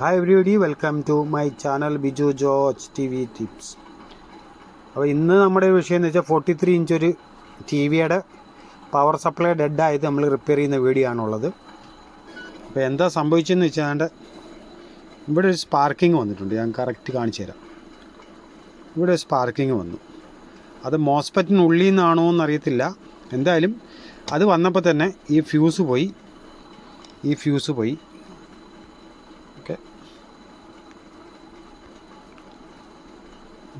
Hi everybody welcome to my channel Biju George T V tips അപ്പോൾ ഇന്ന് നമ്മുടെ വിഷയം എന്ന് വെച്ചാൽ ഫോർട്ടി ത്രീ ഇഞ്ച് ഒരു ടി വിയുടെ പവർ സപ്ലൈ ഡെഡ് ആയത് നമ്മൾ റിപ്പയർ ചെയ്യുന്ന വീഡിയോ ആണുള്ളത്. അപ്പോൾ എന്താ സംഭവിച്ചതെന്ന് വെച്ചാൽ ഇവിടെ ഒരു സ്പാർക്കിംഗ് വന്നിട്ടുണ്ട്. ഞാൻ കറക്റ്റ് കാണിച്ചു തരാം. ഇവിടെ ഒരു സ്പാർക്കിംഗ് വന്നു. അത് മോസ്പെറ്റിനുള്ളിൽ നിന്നാണോ എന്നറിയത്തില്ല. എന്തായാലും അത് വന്നപ്പോൾ തന്നെ ഈ ഫ്യൂസ് പോയി. ഈ ഫ്യൂസ് പോയി.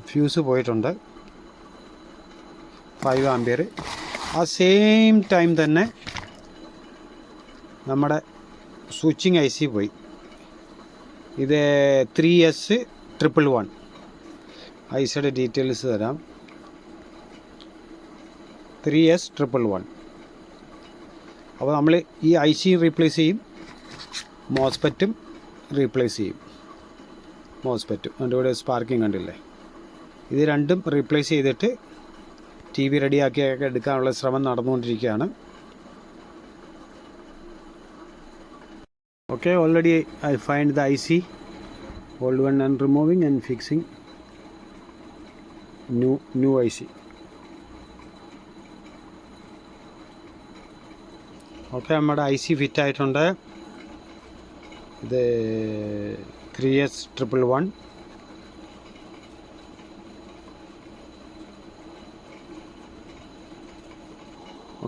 ഫ്യൂസ് പോയിട്ടുണ്ട്. ഫൈവ് ആംബിയർ ആ സെയിം ടൈം തന്നെ നമ്മുടെ സ്വിച്ചിങ് ഐ സി പോയി. ഇത് three S triple one I സിയുടെ ഡീറ്റെയിൽസ് തരാം. ത്രീ എസ് ട്രിപ്പിൾ വൺ അപ്പോൾ നമ്മൾ ഈ ഐ സി റീപ്ലേസ് ചെയ്യും. മോസ്പെറ്റും റീപ്ലേസ് ചെയ്യും. മോസ്പെറ്റും അതിന്റെ കൂടെ സ്പാർക്കിംഗ് കണ്ടില്ലേ? ഇത് രണ്ടും റീപ്ലേസ് ചെയ്തിട്ട് ടി വി റെഡിയാക്കി എടുക്കാനുള്ള ശ്രമം നടന്നുകൊണ്ടിരിക്കുകയാണ്. Okay already I find the I C old one and removing and fixing new new I C okay നമ്മുടെ ഐ സി ഫിറ്റ് ആയിട്ടുണ്ട്. ഇത് three S triple one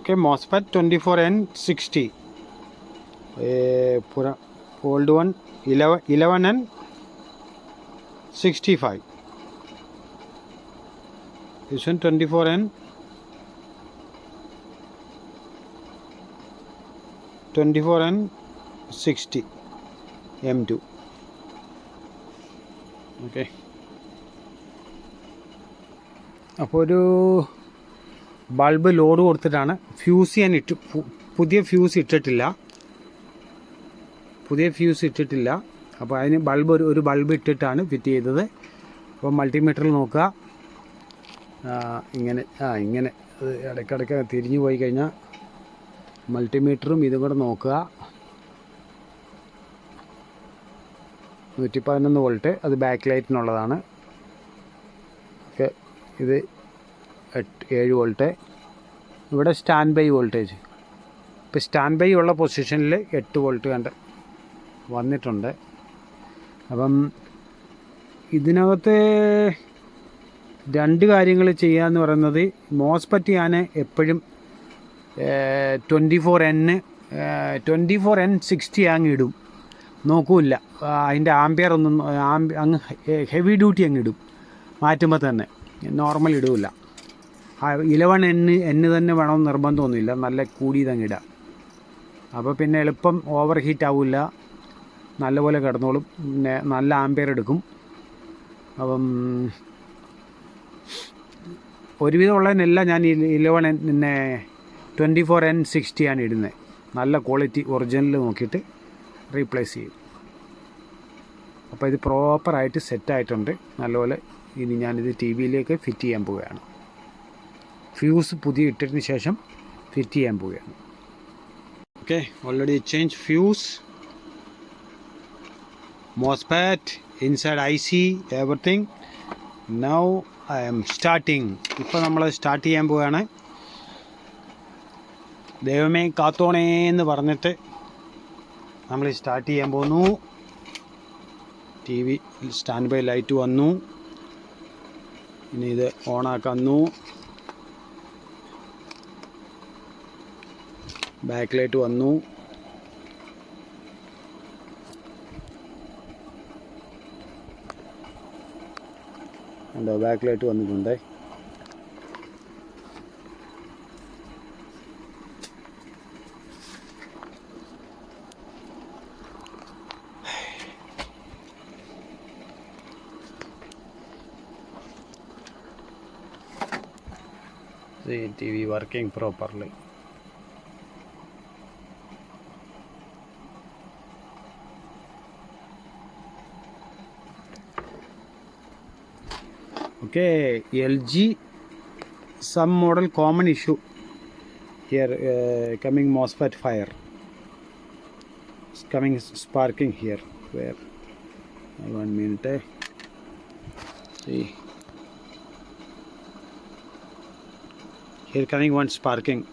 okay MOSFET twenty four N sixty പുറ old one eleven eleven N sixty five this one 24 n 24 n 60 m2 okay അപ്പോൾ ഒരു bulb load കൊടുത്തിട്ടാണ് fuse ചെയ്യാൻ ഇട്ട്. പുതിയ ഫ്യൂസ് ഇട്ടിട്ടില്ല. പുതിയ ഫ്യൂസ് ഇട്ടിട്ടില്ല. അപ്പോൾ അതിന് ബൾബ് ഒരു ഒരു ബൾബ് ഇട്ടിട്ടാണ് ഫിറ്റ് ചെയ്തത്. അപ്പോൾ മൾട്ടിമീറ്ററിൽ നോക്കുക. ഇങ്ങനെ ആ ഇങ്ങനെ. ഇടയ്ക്കിടയ്ക്ക് തിരിഞ്ഞു പോയി കഴിഞ്ഞാൽ മൾട്ടിമീറ്ററും ഇതും കൂടെ നോക്കുക. നൂറ്റി പതിനൊന്ന് വോൾട്ട്. അത് ബാക്ക് ലൈറ്റിനുള്ളതാണ് ഓക്കെ. ഇത് എട്ട് ഏഴ് വോൾട്ട്. ഇവിടെ സ്റ്റാൻഡ് ബൈ വോൾട്ടേജ് ഇപ്പോൾ സ്റ്റാൻഡ് ബൈ ഉള്ള പൊസിഷനിൽ എട്ട് വോൾട്ട് കണ്ട് വന്നിട്ടുണ്ട്. അപ്പം ഇതിനകത്ത് രണ്ട് കാര്യങ്ങൾ ചെയ്യുക എന്ന് പറയുന്നത് മോസ്പറ്റ് ഞാൻ എപ്പോഴും ട്വന്റി ഫോർ എന്ന് ട്വന്റി ഫോർ എൻ സിക്സ്റ്റി അങ്ങ് ഇടും. നോക്കൂല അതിന്റെ ആംബിയർ ഒന്നും ആംബി അങ്ങ് ഹെവി ഡ്യൂട്ടി അങ്ങ് ഇടും. മാറ്റുമ്പോൾ തന്നെ. നോർമൽ ഇടില്ല ഇലവൺ എന്ന് എന്ന് തന്നെ വേണമെന്ന് നിർബന്ധമൊന്നുമില്ല. നല്ല കൂടിയതങ്ങ് ഇടാം അപ്പോൾ പിന്നെ എളുപ്പം ഓവർ ഹീറ്റ് ആവില്ല നല്ലപോലെ കിടന്നോളും. പിന്നെ നല്ല ആംബിയർ എടുക്കും. അപ്പം ഒരുവിധം ഉള്ളതിനെല്ലാം ഞാൻ ഇലവൺ പിന്നെ ട്വന്റി ഫോർ എൻ സിക്സ്റ്റിയാണ് ഇടുന്നത് നല്ല ക്വാളിറ്റി ഒറിജിനൽ നോക്കിയിട്ട് റീപ്ലേസ് ചെയ്യും. അപ്പോൾ ഇത് പ്രോപ്പറായിട്ട് സെറ്റായിട്ടുണ്ട് നല്ലപോലെ ഇനി ഞാനിത് ടി വിയിലേക്ക് ഫിറ്റ് ചെയ്യാൻ പോവുകയാണ്. ഫ്യൂസ് പുതിയ ഇട്ടതിന് ശേഷം ഫിറ്റ് ചെയ്യാൻ പോവുകയാണ്. Okay already change fuse MOSFET inside I C everything now I am starting ഇപ്പോൾ നമ്മൾ സ്റ്റാർട്ട് ചെയ്യാൻ പോവുകയാണ്. ദൈവമേ കാത്തോണേ എന്ന് പറഞ്ഞിട്ട് നമ്മൾ സ്റ്റാർട്ട് ചെയ്യാൻ പോകുന്നു. T V stand by light വന്നു. ഇനി ഇത് ഓണാക്കുന്നു ബാക്ക് ലൈറ്റ് വന്നു ഉണ്ടോ ബാക്ക് ലൈറ്റ് വന്നിട്ടുണ്ട് the TV working properly. Okay, LG some model common issue. Here uh, coming MOSFET fire. It's coming sparking here. Where? One minute eh? see. Here coming one sparking.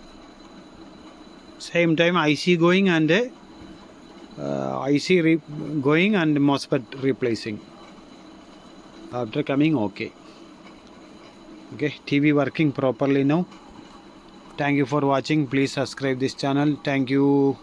Same time IC going and uh, IC going and MOSFET replacing. After coming okay okay TV working properly now. Thank you for watching. Please subscribe this channel. Thank you